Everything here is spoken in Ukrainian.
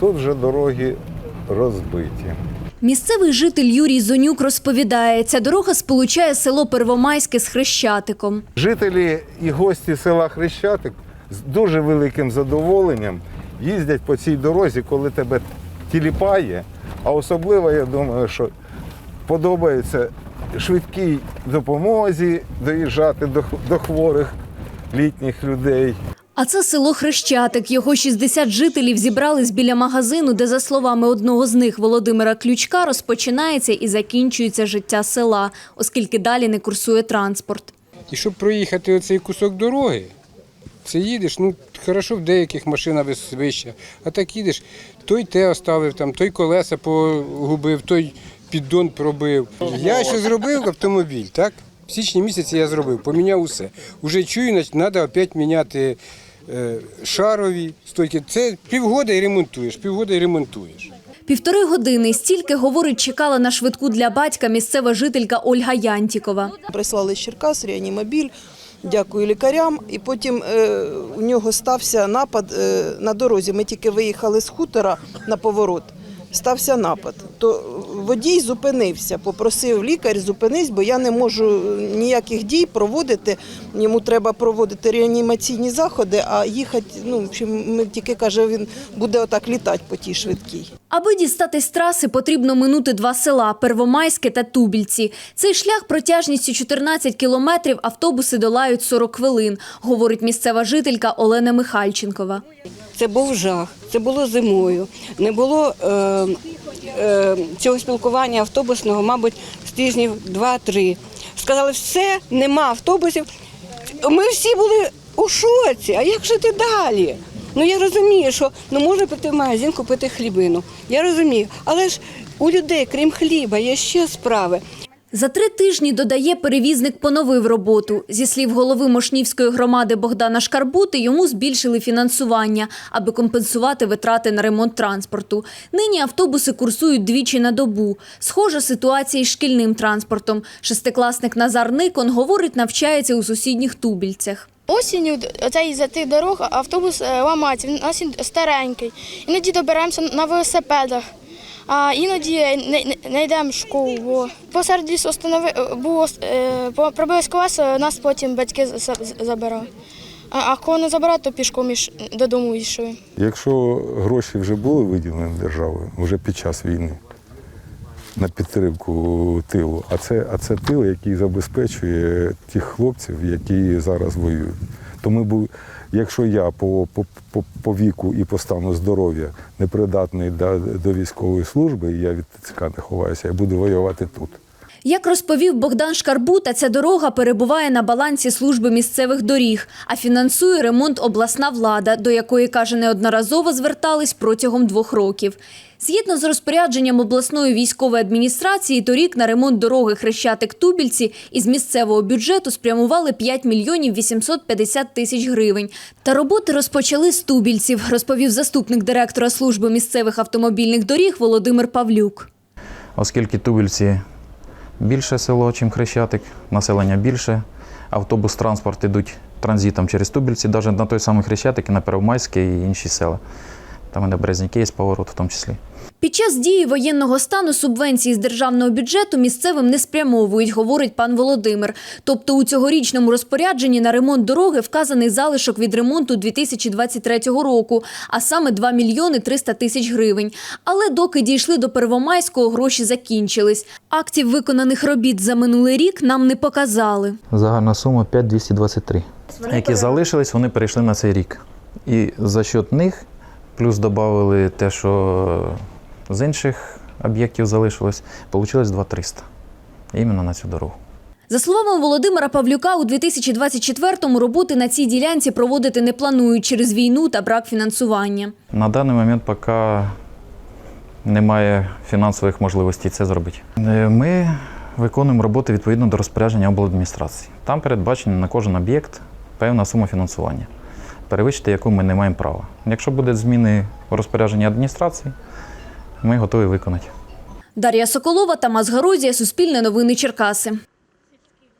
тут вже дороги розбиті. Місцевий житель Юрій Зонюк розповідає, ця дорога сполучає село Первомайське з Хрещатиком. Жителі і гості села Хрещатик з дуже великим задоволенням їздять по цій дорозі, коли тебе тіліпає. А особливо, я думаю, що подобається швидкій допомозі доїжджати до, до хворих літніх людей. А це село Хрещатик. Його 60 жителів зібрались біля магазину, де, за словами одного з них, Володимира Ключка, розпочинається і закінчується життя села, оскільки далі не курсує транспорт. І щоб проїхати оцей кусок дороги, це їдеш, ну хорошо в деяких машина вища, а так їдеш, той те оставив, там, той колеса погубив, той піддон пробив. Я що зробив автомобіль, так? В січні місяці я зробив, поміняв усе. Уже чую, треба опять міняти шарові стойки. Це півгода і ремонтуєш, півгода і ремонтуєш. Півтори години стільки, говорить, чекала на швидку для батька місцева жителька Ольга Янтікова. Прислали з Черкас, реанімобіль, дякую лікарям. І потім е, у нього стався напад е, на дорозі. Ми тільки виїхали з хутора на поворот. Стався напад. То водій зупинився, попросив лікар, зупинись, бо я не можу ніяких дій проводити. Йому треба проводити реанімаційні заходи, а їхати, ну, в общем, ми тільки каже, він буде отак літати по тій швидкій. Аби дістатись траси, потрібно минути два села – Первомайське та Тубільці. Цей шлях протяжністю 14 кілометрів, автобуси долають 40 хвилин, говорить місцева жителька Олена Михальченкова. Це був жах, це було зимою. Не було е, е, цього спілкування автобусного, мабуть, з тижнів два-три. Сказали, все, нема автобусів. Ми всі були у шоці. А як жити далі? Ну я розумію, що ну можна піти в магазин, купити хлібину. Я розумію, але ж у людей, крім хліба, є ще справи. За три тижні, додає, перевізник поновив роботу. Зі слів голови Мошнівської громади Богдана Шкарбути, йому збільшили фінансування, аби компенсувати витрати на ремонт транспорту. Нині автобуси курсують двічі на добу. Схожа ситуація із шкільним транспортом. Шестикласник Назар Никон, говорить, навчається у сусідніх Тубільцях. Осінню оцей за тих дорог автобус е, ламається, він старенький. Іноді доберемося на велосипедах, а іноді не, йдемо в школу. Бо посеред лісу останови, було, е, пробились колеса, нас потім батьки за- за- забирали. А, коли не забирали, то пішком іш, додому йшли. Якщо гроші вже були виділені державою вже під час війни на підтримку тилу, а це, а це тил, який забезпечує тих хлопців, які зараз воюють. То ми б, якщо я по, по, по, по віку і по стану здоров'я непридатний до, до військової служби, і я від ТЦК не ховаюся, я буду воювати тут. Як розповів Богдан Шкарбута, ця дорога перебуває на балансі служби місцевих доріг, а фінансує ремонт обласна влада, до якої, каже, неодноразово звертались протягом двох років. Згідно з розпорядженням обласної військової адміністрації, торік на ремонт дороги Хрещатик-Тубільці із місцевого бюджету спрямували 5 мільйонів 850 тисяч гривень. Та роботи розпочали з Тубільців, розповів заступник директора служби місцевих автомобільних доріг Володимир Павлюк. оскільки Тубільці більше село, ніж Хрещатик, населення більше, автобус, транспорт ідуть транзитом через Тубільці, навіть на той самий Хрещатик, і на Первомайське і інші села. Там і на Березняки є поворот в тому числі. Під час дії воєнного стану субвенції з державного бюджету місцевим не спрямовують, говорить пан Володимир. Тобто у цьогорічному розпорядженні на ремонт дороги вказаний залишок від ремонту 2023 року, а саме 2 мільйони 300 тисяч гривень. Але доки дійшли до Первомайського, гроші закінчились. Актів виконаних робіт за минулий рік нам не показали. Загальна сума 5223. Які залишились, вони перейшли на цей рік. І за счет них плюс додали те, що з інших об'єктів залишилось, вийшло 2300. Іменно на цю дорогу. За словами Володимира Павлюка, у 2024-му роботи на цій ділянці проводити не планують через війну та брак фінансування. На даний момент поки немає фінансових можливостей це зробити. Е, Ми виконуємо роботи відповідно до розпорядження обладміністрації. Там передбачена на кожен об'єкт певна сума фінансування, перевищити яку ми не маємо права. Якщо будуть зміни у розпорядженні адміністрації, ми готові виконати. Дар'я Соколова, Тамас Гарозія, Суспільне новини Черкаси.